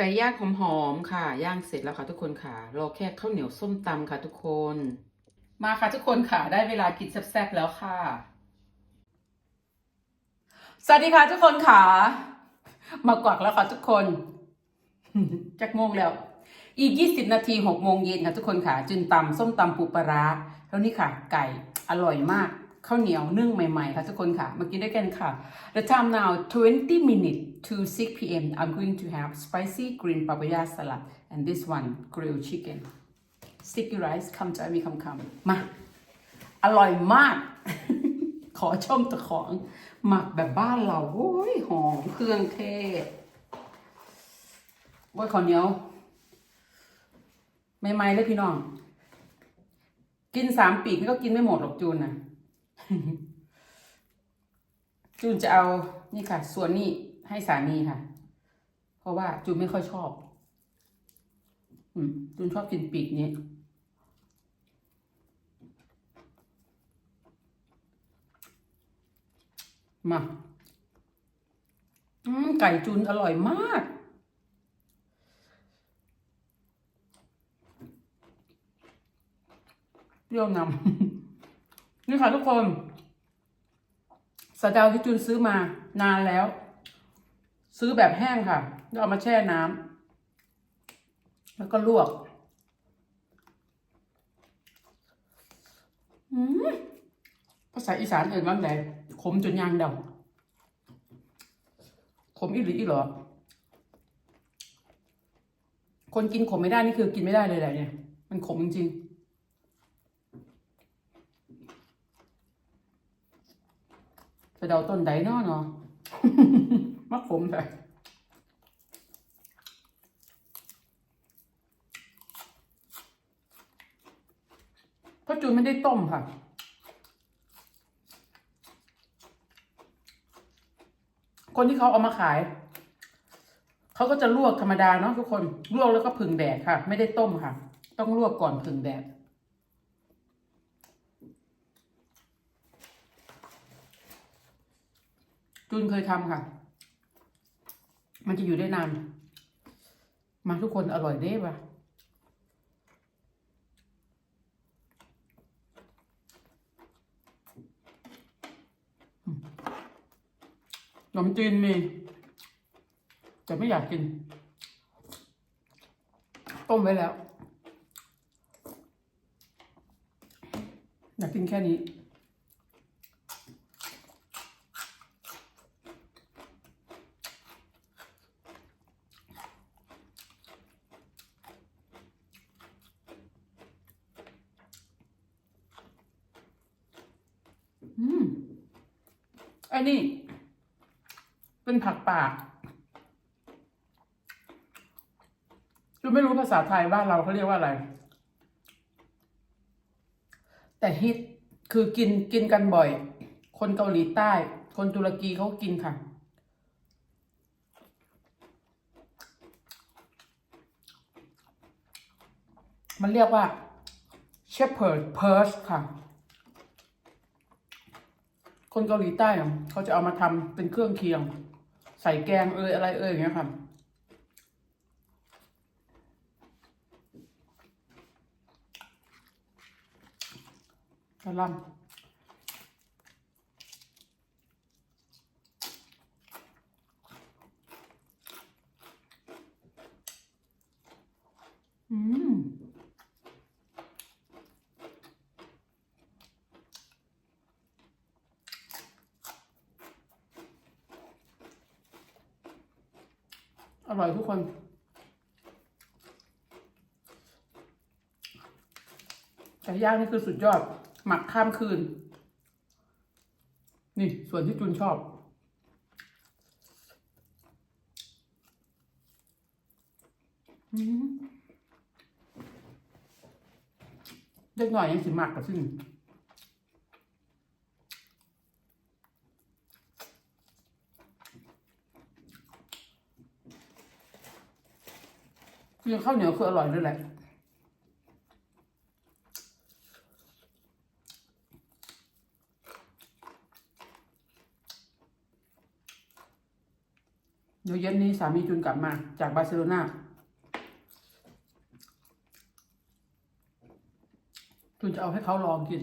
ไก่ย่างหอมๆค่ะ ย่างเสร็จแล้วค่ะทุกคนค่ะ รอแค่ข้าวเหนียวส้มตำค่ะทุกคน มาค่ะทุกคนค่ะ ได้เวลากินแซ่บๆแล้วค่ะ สวัสดีค่ะทุกคนค่ะ มากวักแล้วค่ะทุกคนจักโมงแล้ว อีก 20 นาที6โมงเย็นค่ะทุกคนค่ะ จึงตำส้มตำปูปลาร้าแล้วนี่ค่ะ ไก่อร่อยมาก ข้าวเหนียวนึ่งใหม่ๆค่ะทุกคนค่ะมากินด้วยกันค่ะ The time now 20 minutes to 6 p.m. I'm going to have spicy green papaya salad and this one grilled chicken sticky rice come to me come come มา อร่อยมาก ขอชมตะของ หมักแบบบ้านเราโอ้ยหอมเครื่องเทศโอ้ยข้าวเหนียวใหม่ๆเลยพี่น้อง กินสามปีกก็กินไม่หมดหรอกจูนนะ จูนจะเอานี่ค่ะ ส่วนนี้ให้สามีค่ะ เพราะว่าจูนไม่ค่อยชอบ อืมจูนชอบกินปีกนี้มาไก่จุนอร่อยมาก เปรี้ยวนำ นี่ค่ะทุกคนสะเดาที่จุนซื้อมานานแล้ว ซื้อแบบแห้งค่ะแล้วเอามาแช่น้ำแล้วก็ลวกอืมภาษาอีสานเอ่ยว่าไงขมจนยางดำขมอีหรืออีหรอ คนกินขมไม่ได้นี่คือกินไม่ได้เลยแหละเนี่ย มันขมจริง จะเดาต้นใดเนาะเนาะมักขมแต่ก็จูนไม่ได้ต้มค่ะคนที่เขาเอามาขาย เขาก็จะลวกธรรมดาเนาะทุกคน ลวกแล้วก็ผึ่งแดดค่ะ ไม่ได้ต้มค่ะ ต้องลวกก่อนผึ่งแดด จูนเคยทำค่ะ มันจะอยู่ได้นาน มาทุกคนอร่อยเด้ปะขนมจีนมีแต่ไม่อยากกิน ต้มไว้แล้ว อยากกินแค่นี้ อืมอ้นี่เป็นผักป่าคือไม่รู้ภาษาไทยบ้านเราเขาเรียกว่าอะไร แต่ฮิตคือกินกินกันบ่อย คนเกาหลีใต้ คนตุรกีเขากินค่ะ มันเรียกว่า shepherd purse ค่ะ คนเกาหลีใต้เขาจะเอามาทำเป็นเครื่องเคียง ใส่แกงเอยอะไรเอยอย่างเงี้ยค่ะกระลำอืม อร่อยทุกคนไก่ย่างนี่คือสุดยอด หมักข้ามคืน นี่ส่วนที่จุนชอบเล็กหน่อยยังสิหมักกับซึ่ง กินข้าวเหนียวคืออร่อยด้วยแหละเดี๋ยวเย็นนี้สามีจุนกลับมาจากบาร์เซโลนาจุนจะเอาให้เขาลองกิน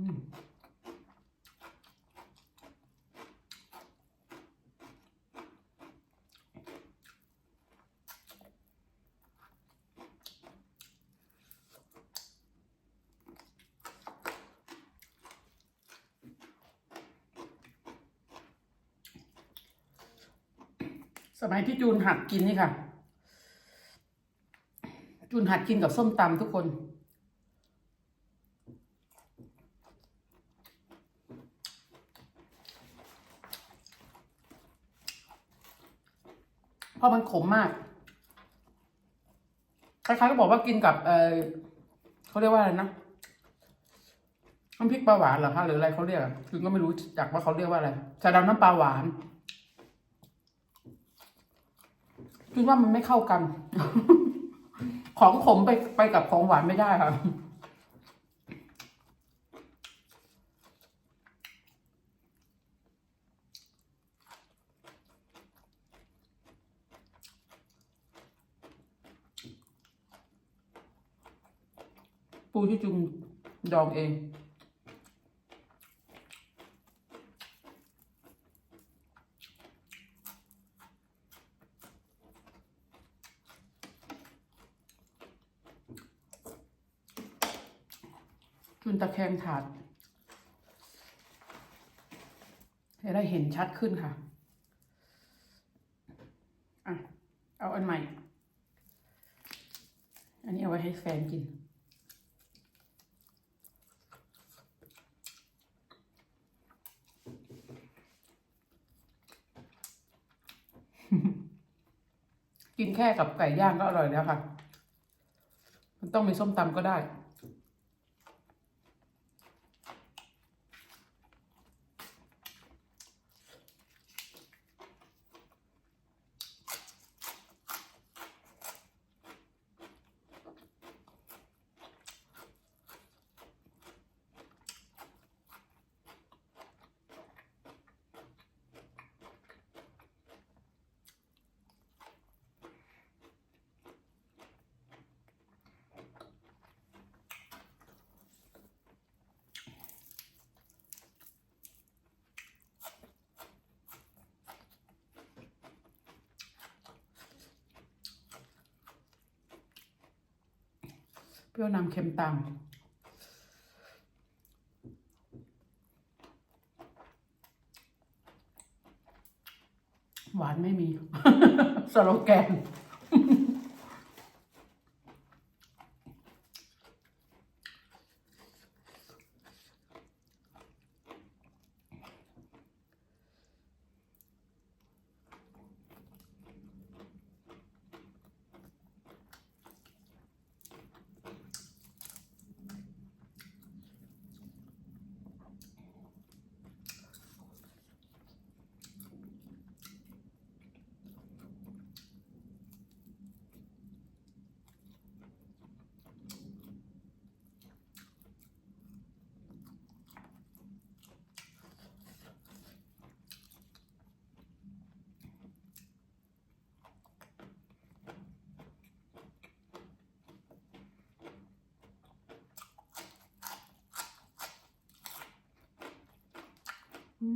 สมัยที่จูนหัดกินนี่ค่ะ จูนหัดกินกับส้มตำทุกคน เพราะมันขมมากคล้ายๆก็บอกว่ากินกับ เออเขาเรียกว่าอะไรนะน้ำพริกปลาหวานเหรอคะหรืออะไรเขาเรียกคือก็ไม่รู้จักว่าเขาเรียกว่าอะไรชาดำน้ำปลาหวานคิดว่ามันไม่เข้ากัน ของขมไปไปกับของหวานไม่ได้ค่ะ ปูที่จุงดองเอง จุนตะแคงถาดจะได้เห็นชัดขึ้นค่ะ อะ เอาอันใหม่ อันนี้เอาไว้ให้แฟนกิน กินแค่กับไก่ย่างก็อร่อยแล้วค่ะ มันต้องมีส้มตำก็ได้ เปรี้ยวนำเค็มตามหวานไม่มี สโลแกน ถั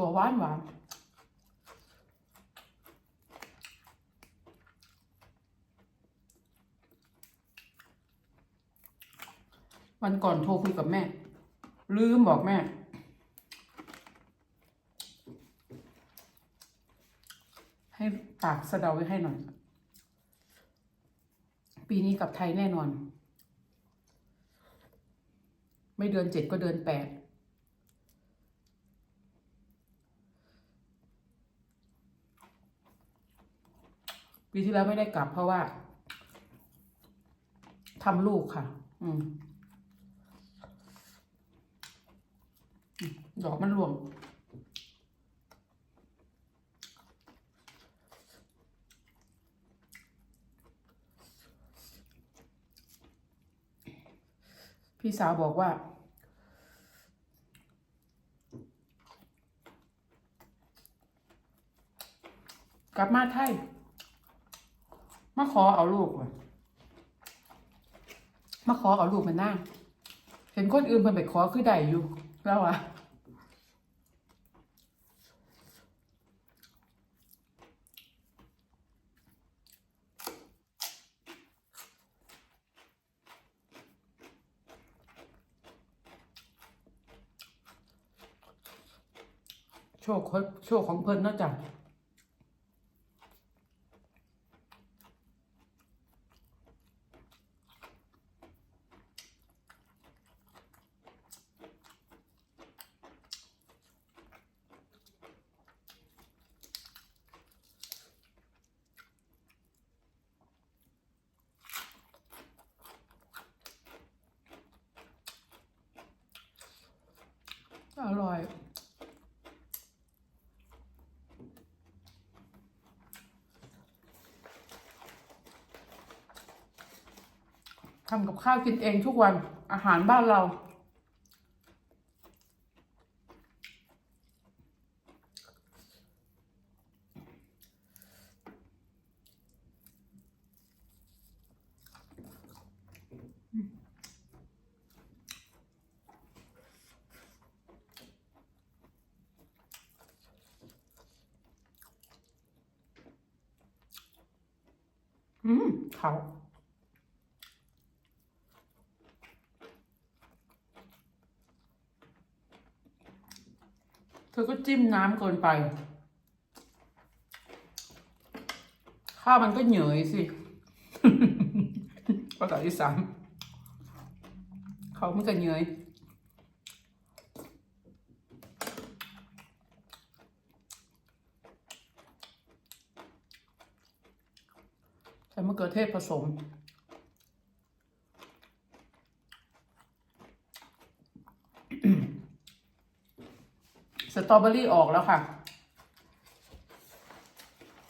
่วหวานหวานวันก่อนโทรคุยกับแม่ ลืมบอกแม่ ให้ตากสะเดาไว้ให้หน่อย ปีนี้กับไทยแน่นอน ไม่เดือนเจ็ดก็เดือนแปดปีที่แล้วไม่ได้กลับเพราะว่าทำลูกค่ะ อืม ดอกมันหลวง พี่สาวบอกว่า กลับมาไทย มาขอเอาลูกมาขอเอาลูกมานั่งเห็นคนอื่นเพิ่นไปขอคือได้อยู่แล้วอะ โชคของโชคของเพิ่นนะจ้ะอร่อย ทำกับข้าวกินเองทุกวันอาหารบ้านเรา อืมเขา เธอก็จิ้มน้ำเกินไป ข้าวมันก็เหนื่อยสิภาษาที่สามเขาไมันก็เหนื่อยใส่มะเขือเทศผสม สตรอเบอรี่ออกแล้วค่ะ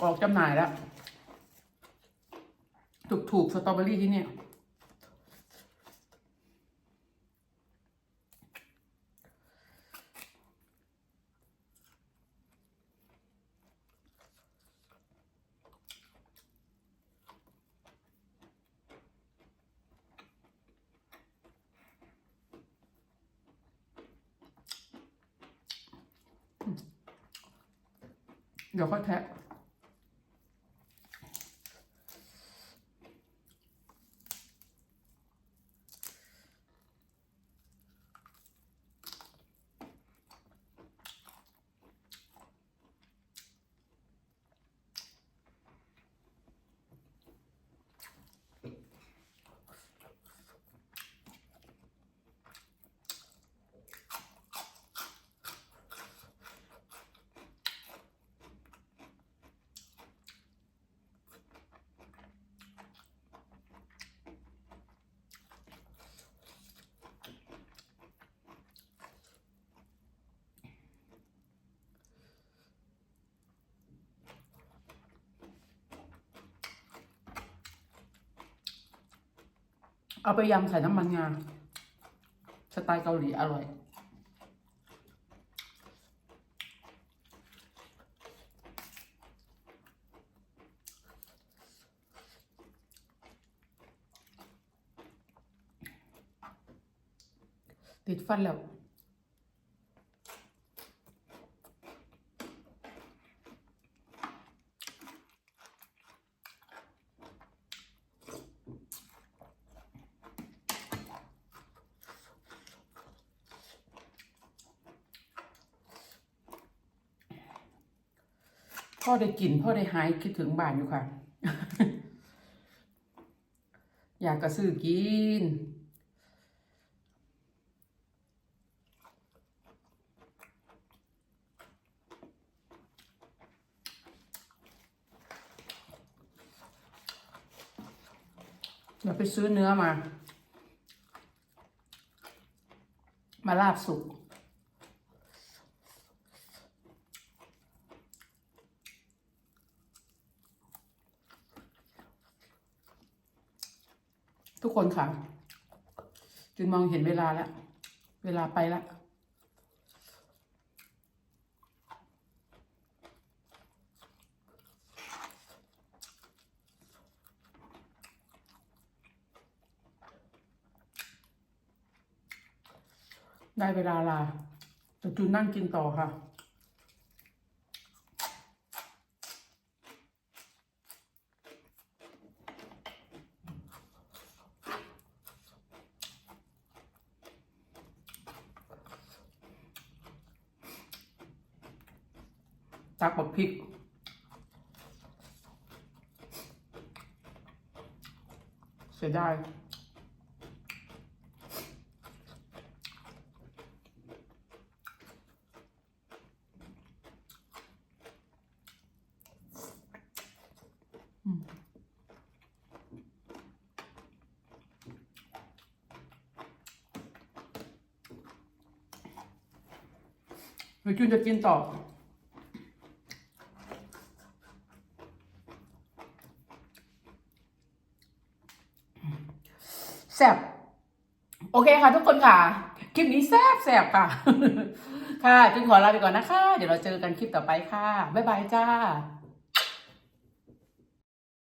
ออกจำหน่ายแล้ว ถูกๆสตรอเบอรี่ที่เนี่ย เดี๋ยวค่อยแทะ เอาไปยำใส่น้ำมันงาสไตล์เกาหลีอร่อย ติดฟันแล้ว พ่อได้กินพ่อได้หายคิดถึงบ้านอยู่ค่ะ อยากกระซื้อกิน เดี๋ยวไปซื้อเนื้อมา มาลาบสุก ทุกคนค่ะจุนมองเห็นเวลาแล้ว เวลาไปแล้วได้เวลาลาแต่จูนนั่งกินต่อค่ะ ตักบักพริกเสียดายเดี๋ยวจุนจะกินต่อ แซ่บ โอเคค่ะทุกคนค่ะ คลิปนี้แซ่บแซ่บค่ะ ค่ะจุนขอลาไปก่อนนะคะ เดี๋ยวเราเจอกันคลิปต่อไปค่ะ บ๊ายบายจ้า